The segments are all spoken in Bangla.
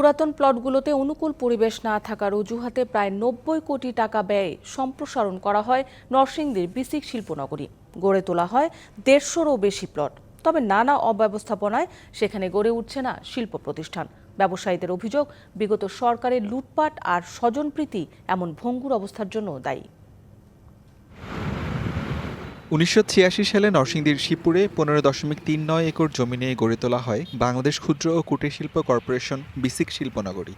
পুরাতন প্লটগুলোতে অনুকূল পরিবেশ না থাকার অজুহাতে প্রায় নব্বই কোটি টাকা ব্যয়ে সম্প্রসারণ করা হয় নরসিংদীর বিসিক শিল্পনগরী। গড়ে তোলা হয় দেড়শোরও বেশি প্লট। তবে নানা অব্যবস্থাপনায় সেখানে গড়ে উঠছে না শিল্প প্রতিষ্ঠান। ব্যবসায়ীদের অভিযোগ, বিগত সরকারের লুটপাট আর স্বজনপ্রীতি এমন ভঙ্গুর অবস্থার জন্য দায়ী। উনিশশো ছিয়াশি সালে নরসিংদীর শিবপুরে পনেরো দশমিক তিন নয় একর জমি নিয়ে গড়ে তোলা হয় বাংলাদেশ ক্ষুদ্র ও কুটির শিল্প কর্পোরেশন বিসিক শিল্পনগরী।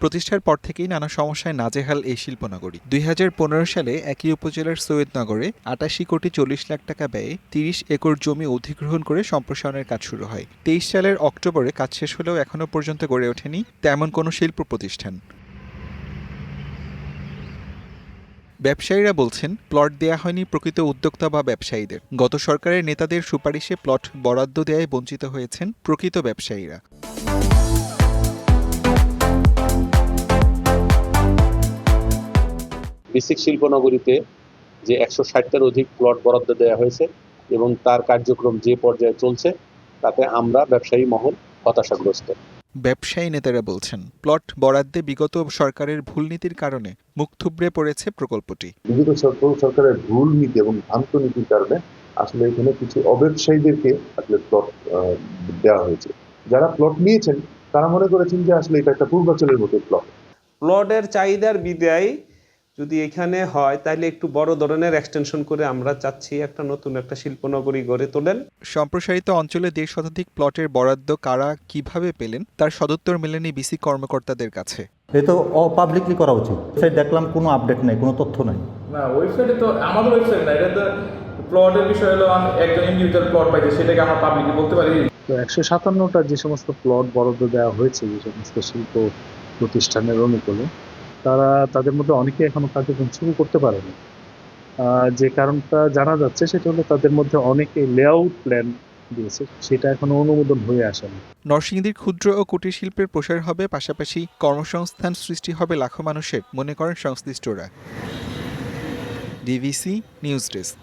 প্রতিষ্ঠার পর থেকেই নানা সমস্যায় নাজেহাল এই শিল্পনগরী। দুই হাজার পনেরো সালে একই উপজেলার সৈয়দনগরে আটাশি কোটি চল্লিশ লাখ টাকা ব্যয়ে তিরিশ একর জমি অধিগ্রহণ করে সম্প্রসারণের কাজ শুরু হয়। তেইশ সালের অক্টোবরে কাজ শেষ হলেও এখনও পর্যন্ত গড়ে ওঠেনি তেমন কোনো শিল্প প্রতিষ্ঠান। ব্যবসায়ীরা বলছেন, প্লট দেয়া হয়নি প্রকৃত উদ্যোক্তা বা ব্যবসায়ীদের। গত সরকারের নেতাদের সুপারিশে প্লট বরাদ্দ দেয়ায় বঞ্চিত হয়েছেন প্রকৃত ব্যবসায়ীরা। বিসিক শিল্পনগরীতে যে একশো ষাটটার অধিক প্লট বরাদ্দ দেওয়া হয়েছে এবং তার কার্যক্রম যে পর্যায়ে চলছে, তাতে আমরা ব্যবসায়ী মহল হতাশাগ্রস্ত। ব্যবসায়ী নেতারা বলছেন প্লট বরাদ্দে বিগত সরকারের ভুল নীতির কারণে মুখ থুবড়ে পড়েছে প্রকল্পটি। বিগত সরকারের ভুল নীতি এবং ভ্রান্ত নীতির কারণে আসলে এখানে কিছু অব্যবসায়ীদেরকে আসলে প্লট দেওয়া হয়েছে। যারা প্লট নিয়েছেন তারা মনে করেছেন যে আসলে এটা একটা পূর্বাচলের মতো প্লট। প্লটের চাহিদার বিদায় যদি এখানে হয় তাহলে একটু বড় ধরনের এক্সটেনশন করে আমরা চাচ্ছি একটা নতুন একটা শিল্পনগরী গড়ে তোলেন। সম্প্রসারিত অঞ্চলে দেড় শতাধিক প্লটের বরাদ্দ কারা কীভাবে পেলেন তার সদুত্তর মেলেনি বিসি কর্মকর্তাদের কাছে। এ তো অপাবলিকলি করা উচিত। সেই দেখলাম কোনো আপডেট নেই কোনো তথ্য নাই। না ওয়েবসাইটে তো আমাদের ওয়েবসাইট না এটা তো প্লটের বিষয় হলো একজন ইন্ডিভিজুয়াল প্লট পাইছে সেটাকে আমরা পাবলিকলি বলতে পারি। তো একশো সাতান্নটা যে সমস্ত প্লট বরাদ্দ দেওয়া হয়েছে যে সমস্ত শিল্প প্রতিষ্ঠানের অনুকূলে তারা তাদের মধ্যে অনেকে এখনও কার্যক্রম শুরু করতে পারেনি। যে কারণটা জানা যাচ্ছে সেটা হলো তাদের মধ্যে অনেকে লেআউট প্ল্যান দিয়েছে, সেটা এখনও অনুমোদন হয়ে আসেনি। নরসিংদীর ক্ষুদ্র ও কুটির শিল্পের প্রসার হবে, পাশাপাশি কর্মসংস্থান সৃষ্টি হবে লাখো মানুষের, মনে করেন সংশ্লিষ্টরা। DVC news desk.